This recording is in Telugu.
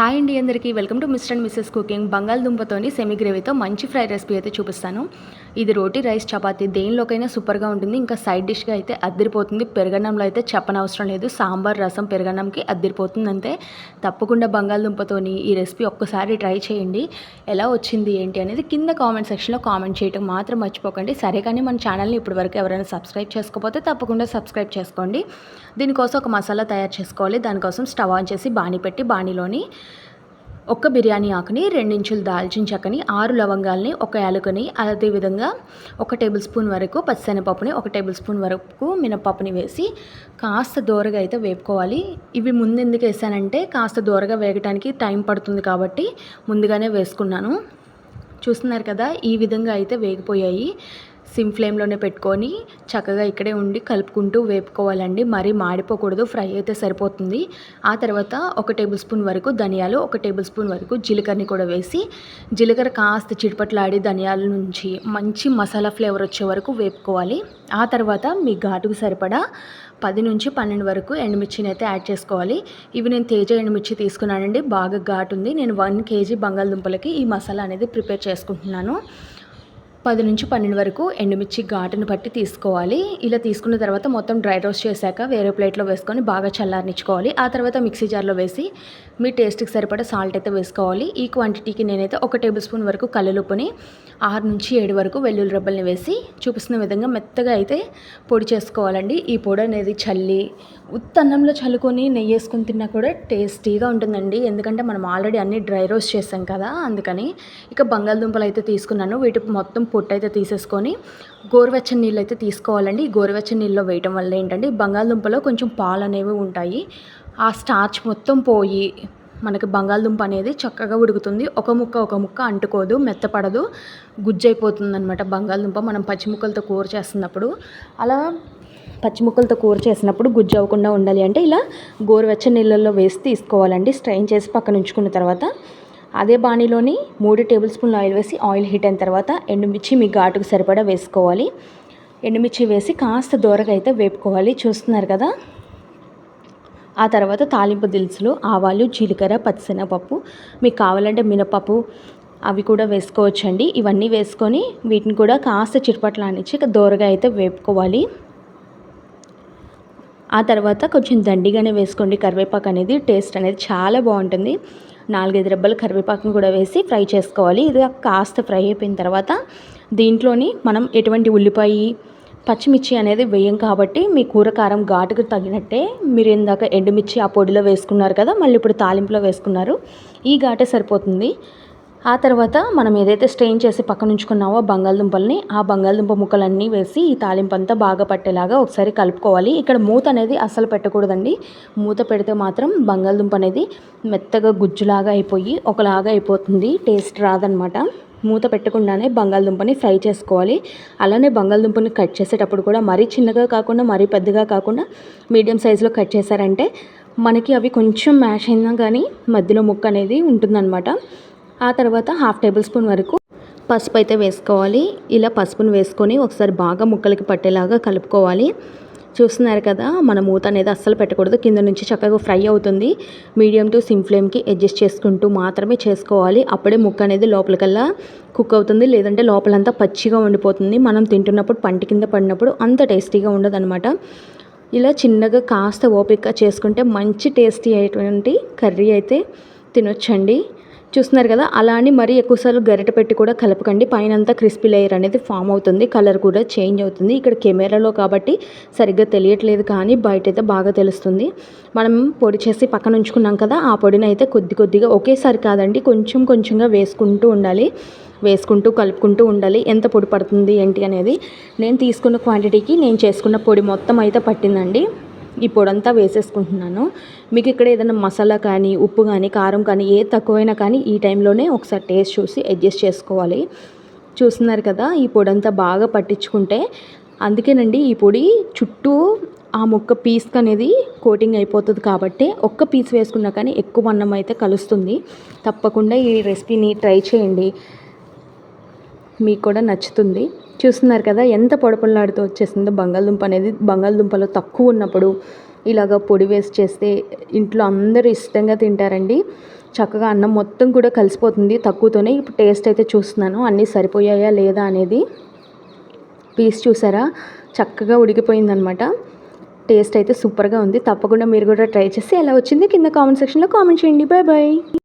హాయ్ అండి అందరికీ. Welcome to mister and missus cooking. బంగాళదుంపతోని semi గ్రేవీతో మంచి ఫ్రై రెసిపీ అయితే చూపిస్తాను. ఇది రోటీ రైస్ చపాతి. దేనిలోకైనా సూపర్గా ఉంటుంది. ఇంకా సైడ్ డిష్గా అయితే అద్దరిపోతుంది. పెరగన్నంలో అయితే చెప్పనవసరం లేదు. సాంబార్ రసం పెరగన్నంకి అద్దరిపోతుంది అంతే తప్పకుండా బంగాళదుంపతోని ఈ రెసిపీ ఒక్కసారి ట్రై చేయండి. ఎలా వచ్చింది ఏంటి అనేది కింద కామెంట్ సెక్షన్లో కామెంట్ చేయడం మాత్రం మర్చిపోకండి. సరే కానీ మన ఛానల్ని ఇప్పటివరకు ఎవరైనా సబ్స్క్రైబ్ చేసుకోకపోతే తప్పకుండా సబ్స్క్రైబ్ చేసుకోండి. దీనికోసం ఒక మసాలా తయారు చేసుకోవాలి. దానికోసం స్టవ్ ఆన్ చేసి బాణీ పెట్టి బాణీలోని ఒక్క బిర్యానీ ఆకుని రెండించులు దాల్చిన చెక్కని ఆరు లవంగాల్ని ఒక యాలకుని అదేవిధంగా ఒక టేబుల్ స్పూన్ వరకు పచ్చిశనగపప్పుని ఒక టేబుల్ స్పూన్ వరకు మినపప్పుని వేసి కాస్త దూరగా అయితే వేపుకోవాలి. ఇవి ముందు ఎందుకు వేసానంటే కాస్త దూరగా వేగటానికి టైం పడుతుంది కాబట్టి ముందుగానే వేసుకున్నాను. చూస్తున్నారు కదా ఈ విధంగా అయితే వేగిపోయాయి. సిమ్ ఫ్లేమ్లోనే పెట్టుకొని చక్కగా ఇక్కడే ఉండి కలుపుకుంటూ వేపుకోవాలండి. మరీ మాడిపోకూడదు ఫ్రై అయితే సరిపోతుంది. ఆ తర్వాత ఒక టేబుల్ స్పూన్ వరకు ధనియాలు ఒక టేబుల్ స్పూన్ వరకు జీలకర్రని కూడా వేసి జీలకర్ర కాస్త చిటపట్లాడి ధనియాల నుంచి మంచి మసాలా ఫ్లేవర్ వచ్చే వరకు వేపుకోవాలి. ఆ తర్వాత మీ ఘాటుకు సరిపడా పది నుంచి పన్నెండు వరకు ఎండుమిర్చిని అయితే యాడ్ చేసుకోవాలి. ఇవి నేను తేజ ఎండుమిర్చి తీసుకున్నానండి బాగా ఘాటు ఉంది. నేను వన్ కేజీ బంగాళదుంపలకి ఈ మసాలా అనేది ప్రిపేర్ చేసుకుంటున్నాను. పది నుంచి పన్నెండు వరకు ఎండుమిర్చి ఘాటును బట్టి తీసుకోవాలి. ఇలా తీసుకున్న తర్వాత మొత్తం డ్రై రోస్ట్ చేశాక వేరే ప్లేట్లో వేసుకొని బాగా చల్లారనిచ్చుకోవాలి. ఆ తర్వాత మిక్సీ జార్లో వేసి మీ టేస్ట్కి సరిపడా సాల్ట్ అయితే వేసుకోవాలి. ఈ క్వాంటిటీకి నేనైతే ఒక టేబుల్ స్పూన్ వరకు కల్లులుపుని ఆరు నుంచి ఏడు వరకు వెల్లుల్లి రబ్బల్ని వేసి చూపిస్తున్న విధంగా మెత్తగా అయితే పొడి చేసుకోవాలండి. ఈ పొడి అనేది చల్లి ఉత్తన్నంలో చల్లుకొని నెయ్యి వేసుకొని తిన్నా కూడా టేస్టీగా ఉంటుందండి. ఎందుకంటే మనం ఆల్రెడీ అన్ని డ్రై రోస్ట్ చేసాం కదా అందుకని ఇక బంగాళదుంపలు అయితే తీసుకున్నాను. వీటి మొత్తం పొట్టు అయితే తీసేసుకొని గోరువెచ్చని నీళ్ళు అయితే తీసుకోవాలండి. ఈ గోరువెచ్చని నీళ్ళలో వేయటం వల్ల ఏంటంటే బంగాళదుంపలో కొంచెం పాలు అనేవి ఉంటాయి. ఆ స్టార్చ్ మొత్తం పోయి మనకి బంగాళదుంప అనేది చక్కగా ఉడుకుతుంది. ఒక ముక్క ఒక ముక్క అంటుకోదు మెత్తపడదు గుజ్జైపోతుంది అనమాట బంగాళదుంప. మనం పచ్చి ముక్కలతో కూర చేస్తున్నప్పుడు అలా పచ్చి ముక్కలతో కూర చేసినప్పుడు గుజ్జు అవ్వకుండా ఉండాలి అంటే ఇలా గోరువెచ్చని నీళ్ళల్లో వేసి తీసుకోవాలండి. స్ట్రైన్ చేసి పక్కన ఉంచుకున్న తర్వాత అదే బాణీలోని మూడు టేబుల్ స్పూన్లు ఆయిల్ వేసి ఆయిల్ హీట్ అయిన తర్వాత ఎండుమిర్చి మీ ఘాటుకు సరిపడా వేసుకోవాలి. ఎండుమిర్చి వేసి కాస్త దూరగా అయితే వేపుకోవాలి. చూస్తున్నారు కదా? ఆ తర్వాత తాలింపు దినుసులు ఆవాలు జీలకర్ర పచ్చిశనగపప్పు మీకు కావాలంటే మినపప్పు అవి కూడా వేసుకోవచ్చండి. ఇవన్నీ వేసుకొని వీటిని కూడా కాస్త చిరుపట్లానిచ్చి దూరగా అయితే వేపుకోవాలి. ఆ తర్వాత కొంచెం దండిగానే వేసుకోండి. కరివేపాకు అనేది టేస్ట్ అనేది చాలా బాగుంటుంది. నాలుగైదు రెబ్బలు కరివేపాకును కూడా వేసి ఫ్రై చేసుకోవాలి. ఇది కాస్త ఫ్రై అయిపోయిన తర్వాత దీంట్లోని మనం ఎటువంటి ఉల్లిపాయ పచ్చిమిర్చి అనేది వేయం కాబట్టి మీ కూర కారం ఘాటుకు తగినట్టే మీరు ఇందాక ఎండుమిర్చి ఆ పొడిలో వేసుకున్నారు కదా మళ్ళీ ఇప్పుడు తాలింపులో వేసుకున్నారు. ఈ ఘాటే సరిపోతుంది. ఆ తర్వాత మనం ఏదైతే స్ట్రెయిన్ చేసి పక్కన ఉంచుకున్నామో బంగాళదుంపల్ని ఆ బంగాళదుంప ముక్కలన్నీ వేసి ఈ తాలింపు అంతా బాగా పట్టేలాగా ఒకసారి కలుపుకోవాలి. ఇక్కడ మూత అనేది అస్సలు పెట్టకూడదండి. మూత పెడితే మాత్రం బంగాళదుంప అనేది మెత్తగా గుజ్జులాగా అయిపోయి ఒకలాగా అయిపోతుంది. టేస్ట్ రాదనమాట. మూత పెట్టకుండానే బంగాళదుంపని ఫ్రై చేసుకోవాలి. అలానే బంగాళదుంపని కట్ చేసేటప్పుడు కూడా మరీ చిన్నగా కాకుండా మరీ పెద్దగా కాకుండా మీడియం సైజులో కట్ చేశారంటే మనకి అవి కొంచెం మ్యాష్ అయినా కానీ మధ్యలో ముక్క అనేది ఉంటుందన్నమాట ఆ తర్వాత హాఫ్ టేబుల్ స్పూన్ వరకు పసుపు అయితే వేసుకోవాలి. ఇలా పసుపును వేసుకొని ఒకసారి బాగా ముక్కలకి పట్టేలాగా కలుపుకోవాలి. చూస్తున్నారు కదా మన మూత అనేది అస్సలు పెట్టకూడదు. కింద నుంచి చక్కగా ఫ్రై అవుతుంది. మీడియం టు సిమ్ ఫ్లేమ్కి అడ్జస్ట్ చేసుకుంటూ మాత్రమే చేసుకోవాలి. అప్పుడే ముక్క అనేది లోపలికల్లా కుక్ అవుతుంది. లేదంటే లోపలంతా పచ్చిగా ఉండిపోతుంది. మనం తింటున్నప్పుడు పంటి కింద పడినప్పుడు అంత టేస్టీగా ఉండదన్నమాట. ఇలా చిన్నగా కాస్త ఓపిక చేసుకుంటే మంచి టేస్టీ అయ్యేటువంటి కర్రీ అయితే తినొచ్చండి. చూస్తున్నారు కదా అలా అని మరీ ఎక్కువసార్లు గరిట పెట్టి కూడా కలపకండి. పైన అంతా క్రిస్పీ లేయర్ అనేది ఫామ్ అవుతుంది కలర్ కూడా చేంజ్ అవుతుంది. ఇక్కడ కెమెరాలో కాబట్టి సరిగ్గా తెలియట్లేదు కానీ బయట అయితే బాగా తెలుస్తుంది. మనం పొడి చేసి పక్కన ఉంచుకున్నాం కదా ఆ పొడిని అయితే కొద్ది కొద్దిగా ఒకేసారి కాదండి కొంచెం కొంచెంగా వేసుకుంటూ ఉండాలి. వేసుకుంటూ కలుపుకుంటూ ఉండాలి. ఎంత పొడి పడుతుంది ఏంటి అనేది నేను తీసుకున్న క్వాంటిటీకి నేను చేసుకున్న పొడి మొత్తం అయితే పట్టిందండి. ఈ పొడంతా వేసేసుకుంటున్నాను. మీకు ఇక్కడ ఏదైనా మసాలా కానీ ఉప్పు కానీ కారం కానీ ఏ తక్కువైనా కానీ ఈ టైంలోనే ఒకసారి టేస్ట్ చూసి అడ్జస్ట్ చేసుకోవాలి. చూస్తున్నారు కదా ఈ పొడంతా బాగా పట్టించుకుంటే అందుకేనండి ఈ పొడి చుట్టూ ఆ ముక్క పీస్కి అనేది కోటింగ్ అయిపోతుంది కాబట్టి ఒక్క పీస్ వేసుకున్నా కానీ ఎక్కువ అన్నం అయితే కలుస్తుంది. తప్పకుండా ఈ రెసిపీని ట్రై చేయండి. మీకు కూడా నచ్చుతుంది. చూస్తున్నారు కదా ఎంత పొడపొల్లాడుతూ వచ్చేసిందో. బంగాళదుంప అనేది బంగాళదుంపలో తక్కువ ఉన్నప్పుడు ఇలాగ పొడి వేసి చేస్తే ఇంట్లో అందరూ ఇష్టంగా తింటారండి. చక్కగా అన్నం మొత్తం కూడా కలిసిపోతుంది తక్కువతోనే. ఇప్పుడు టేస్ట్ అయితే చూస్తున్నాను అన్నీ సరిపోయాయా లేదా అనేది. పీస్ చూసారా? చక్కగా ఉడికిపోయిందనమాట. టేస్ట్ అయితే సూపర్గా ఉంది. తప్పకుండా మీరు కూడా ట్రై చేసి ఎలా వచ్చింది కింద కామెంట్ సెక్షన్లో కామెంట్ చేయండి. Bye bye.